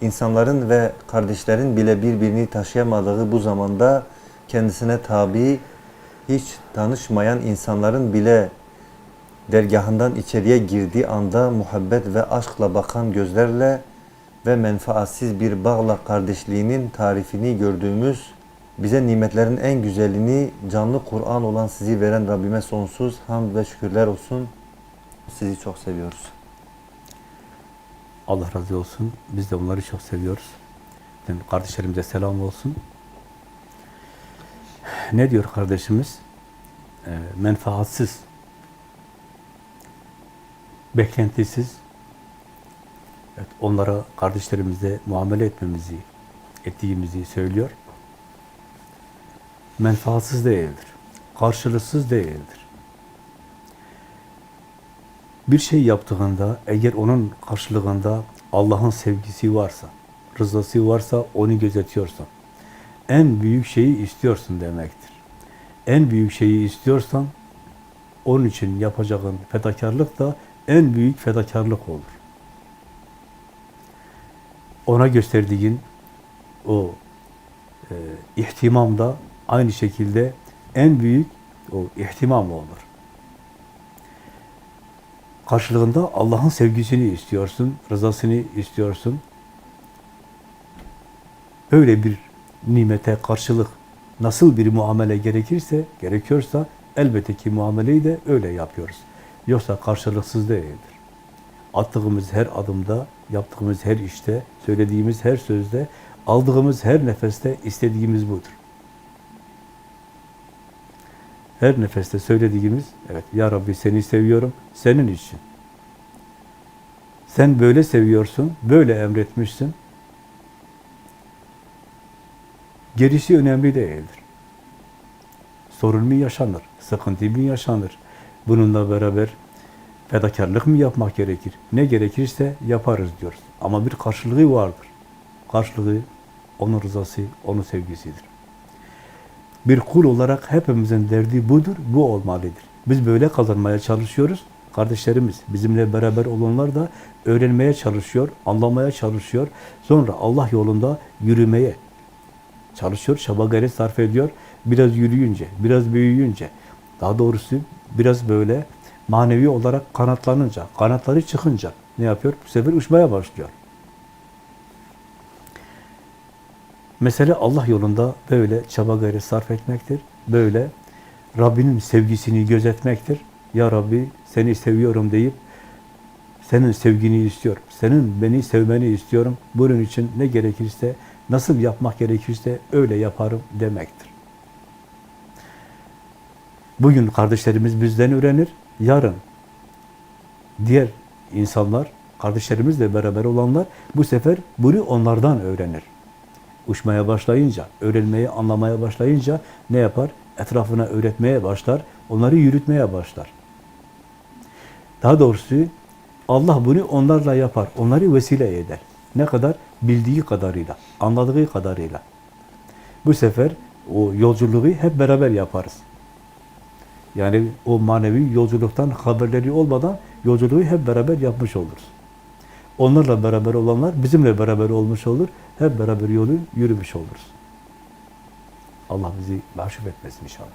insanların ve kardeşlerin bile birbirini taşıyamadığı bu zamanda kendisine tabi, hiç tanışmayan insanların bile dergahından içeriye girdiği anda muhabbet ve aşkla bakan gözlerle ve menfaatsiz bir bağla kardeşliğinin tarifini gördüğümüz, bize nimetlerin en güzelini canlı Kur'an olan sizi veren Rabbime sonsuz hamd ve şükürler olsun. Sizi çok seviyoruz. Allah razı olsun. Biz de onları çok seviyoruz. Bütün kardeşlerimize selam olsun. Ne diyor kardeşimiz? Ee, menfaatsiz, beklentisiz, evet, onlara kardeşlerimize muamele etmemizi, ettiğimizi söylüyor. Menfaatsiz değildir. Karşılıksız değildir. Bir şey yaptığında eğer onun karşılığında Allah'ın sevgisi varsa, rızası varsa onu gözetiyorsan, en büyük şeyi istiyorsun demektir. En büyük şeyi istiyorsan onun için yapacağın fedakarlık da en büyük fedakarlık olur. Ona gösterdiğin o e, ihtimam da aynı şekilde en büyük o ihtimam olur. Karşılığında Allah'ın sevgisini istiyorsun, rızasını istiyorsun. Böyle bir nimete karşılık nasıl bir muamele gerekirse, gerekiyorsa elbette ki muameleyi de öyle yapıyoruz. Yoksa karşılıksız değildir. Attığımız her adımda, yaptığımız her işte, söylediğimiz her sözde, aldığımız her nefeste istediğimiz budur. Her nefeste söylediğimiz, evet Ya Rabbi seni seviyorum, senin için. Sen böyle seviyorsun, böyle emretmişsin. Gerisi önemli değildir. Sorun mu yaşanır, sıkıntı mı yaşanır? Bununla beraber fedakarlık mı yapmak gerekir? Ne gerekirse yaparız diyoruz. Ama bir karşılığı vardır. Karşılığı onun rızası, onun sevgisidir. Bir kul olarak hepimizin derdi budur, bu olmalıdır. Biz böyle kazanmaya çalışıyoruz. Kardeşlerimiz, bizimle beraber olanlar da öğrenmeye çalışıyor, anlamaya çalışıyor. Sonra Allah yolunda yürümeye çalışıyor, çaba gayret sarf ediyor. Biraz yürüyünce, biraz büyüyünce, daha doğrusu biraz böyle manevi olarak kanatlanınca, kanatları çıkınca ne yapıyor? Bu sefer uçmaya başlıyor. Mesele Allah yolunda böyle çaba gayret sarf etmektir. Böyle Rabbinin sevgisini gözetmektir. Ya Rabbi seni seviyorum deyip senin sevgini istiyorum. Senin beni sevmeni istiyorum. Bunun için ne gerekirse, nasıl yapmak gerekirse öyle yaparım demektir. Bugün kardeşlerimiz bizden öğrenir. Yarın diğer insanlar, kardeşlerimizle beraber olanlar bu sefer bunu onlardan öğrenir. Uçmaya başlayınca, öğrenmeye, anlamaya başlayınca ne yapar? Etrafına öğretmeye başlar, onları yürütmeye başlar. Daha doğrusu Allah bunu onlarla yapar, onları vesile eder. Ne kadar? Bildiği kadarıyla, anladığı kadarıyla. Bu sefer o yolculuğu hep beraber yaparız. Yani o manevi yolculuktan haberleri olmadan yolculuğu hep beraber yapmış oluruz. Onlarla beraber olanlar bizimle beraber olmuş olur. Hep beraber yolu yürümüş oluruz. Allah bizi mahcup etmesin inşallah.